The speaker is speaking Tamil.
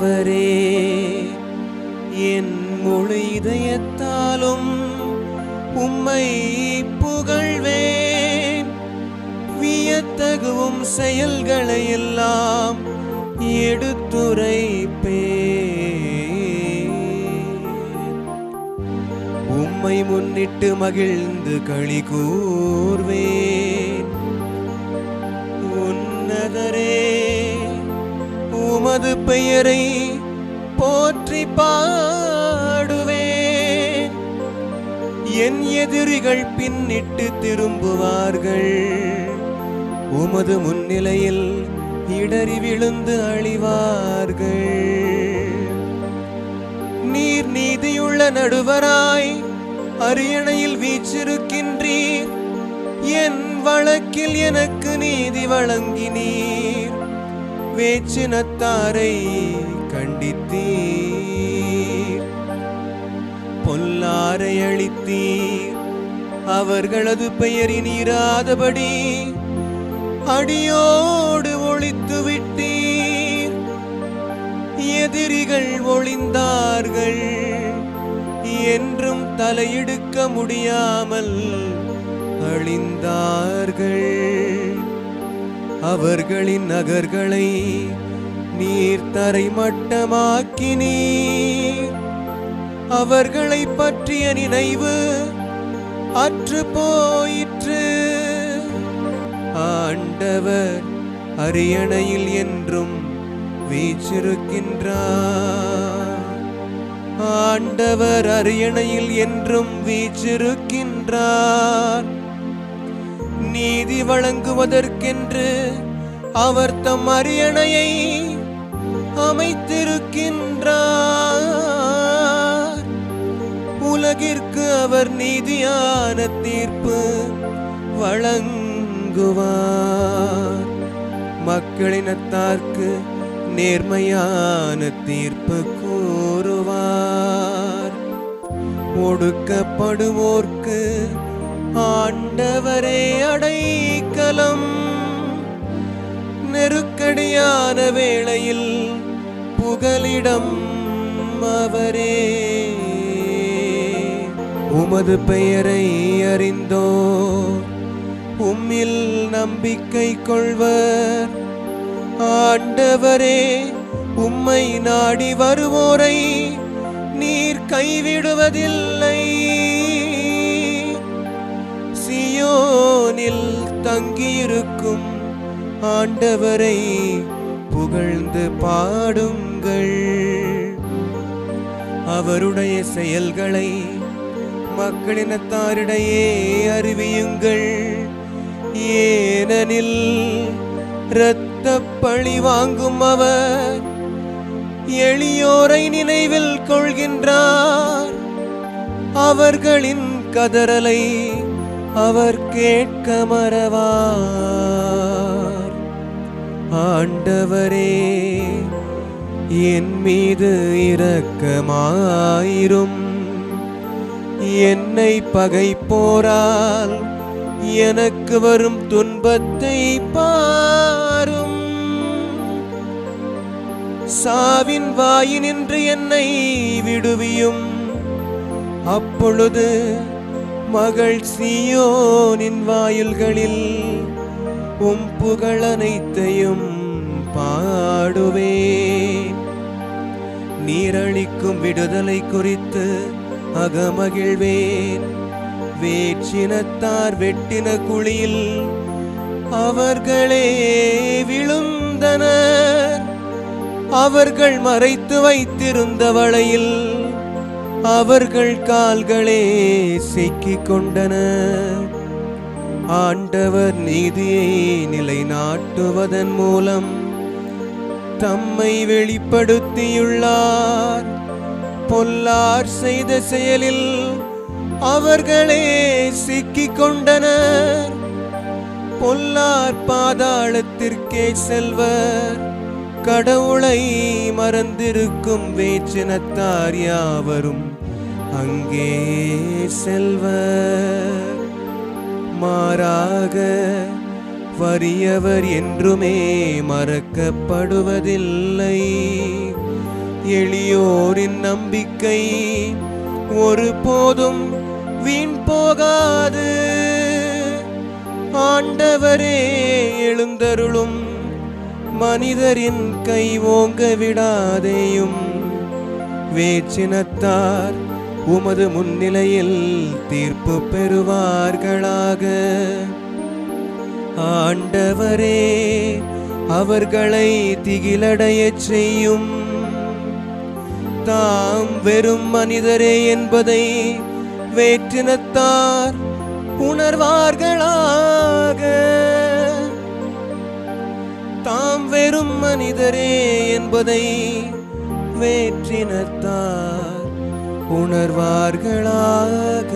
ஆண்டவரே என் முழு இதயத்தாலும் உம்மை புகழ்வேன். வியத்தகுவும் செயல்களை எல்லாம் எடுத்துரைப்பே உம்மை முன்னிட்டு மகிழ்ந்து களி கூர்வேன். உன்னதரே உமது பெயரை போற்றி பாடுவேன். என் எதிரிகள் பின்னிட்டு திரும்புவார்கள். உமது முன்னிலையில் இடறி விழுந்து அழிவார்கள். நீர் நீதியுள்ள நடுவராய் அரியணையில் வீச்சிருக்கின்றீர் என் வழக்கில் எனக்கு நீதி வழங்கினீர். வேச்சினத்தாரை கண்டித்தீர். பொல்லாரை அழித்தீர். அவர்களது பெயரின் இராதபடி அடியோடு ஒழித்து விட்டீர். எதிரிகள் ஒளிந்தார்கள். என்றும் தலையெடுக்க முடியாமல் அழிந்தார்கள். அவர்களின் நகர்களை நீர் தரைமட்டமாக்கினீர் அவர்களை பற்றிய நினைவு அற்று போயிற்று. ஆண்டவர் அரியணையில் என்றும் வீச்சிருக்கின்றார். ஆண்டவர் அரியணையில் என்றும் வீச்சிருக்கின்றார். நீதி வழங்குவதற்கென்று அவர் தம் அரியணையை அமைத்திருக்கின்றார். உலகிற்கு அவர் நீதியான தீர்ப்பு வழங்குவார். மக்களினத்தார்க்கு நேர்மையான தீர்ப்பு கூறுவார். ஒடுக்கப்படுவோர்க்கு ஆண்டவரே அடைக்கலம். நெருக்கடியான வேளையில் புகலிடம் அவரே. உமது பெயரை அறிந்தோ உம்மில் நம்பிக்கை கொள்வர். ஆண்டவரே உம்மை நாடி வருவோரை நீர் கைவிடுவதில்லை. சியோனில் தங்கியிருக்கும் ஆண்டவரை புகழ்ந்து பாடுங்கள். அவருடைய செயல்களை மக்களினத்தாரிடையே அறிவியுங்கள். ஏனெனில் இரத்த பழி வாங்கும் அவர் எளியோரை நினைவில் கொள்கின்றார். அவர்களின் கதறலை அவர் கேட்க மறவார். ஆண்டவரே என் மீது இரக்கமாயிரும். என்னை பகைப்போரால் எனக்கு வரும் துன்பத்தை பாரும். சாவின் வாயினின்று என்னை விடுவியும். அப்பொழுது மகள் சியோனின் வாயில்களில் உம் புகழ் அனைத்தையும் பாடுவேன் நீரளிக்கும் விடுதலை குறித்து அகமகிழ்வேன். வேற்றினத்தார் வெட்டின குழியில் அவர்களே விழுந்தனர். அவர்கள் மறைத்து வைத்திருந்த வளையில் அவர்கள் கால்களே சிக்கிக் கொண்டன. ஆண்டவர் நீதியை நிலைநாட்டுவதன் மூலம் தம்மை வெளிப்படுத்தியுள்ளார். பொல்லார் செய்த செயலில் அவர்களே சிக்கிக் கொண்டனர். பொல்லார் பாதாளத்திற்கே செல்வர். கடவுளை மறந்திருக்கும் வேச்சினத்தார் யாவரும் அங்கே செல்வ மாறாக வறியவர் என்றுமே மறக்கப்படுவதில்லை. எளியோரின் நம்பிக்கை ஒருபோதும் வீண் போகாது. ஆண்டவரே எழுந்தருளும் மனிதரின் கை ஓங்க விடாதேயும். வேச்சினத்தார் உமது முன்னிலையில் தீர்ப்பு பெறுவார்களாக. ஆண்டவரே அவர்களை திகிலடைய செய்யும். தாம் வெறும் மனிதரே என்பதை வேற்றினத்தார் உணர்வார்களாக. தாம் வெறும் மனிதரே என்பதை வேற்றினத்தார் உணர்வார்களாக.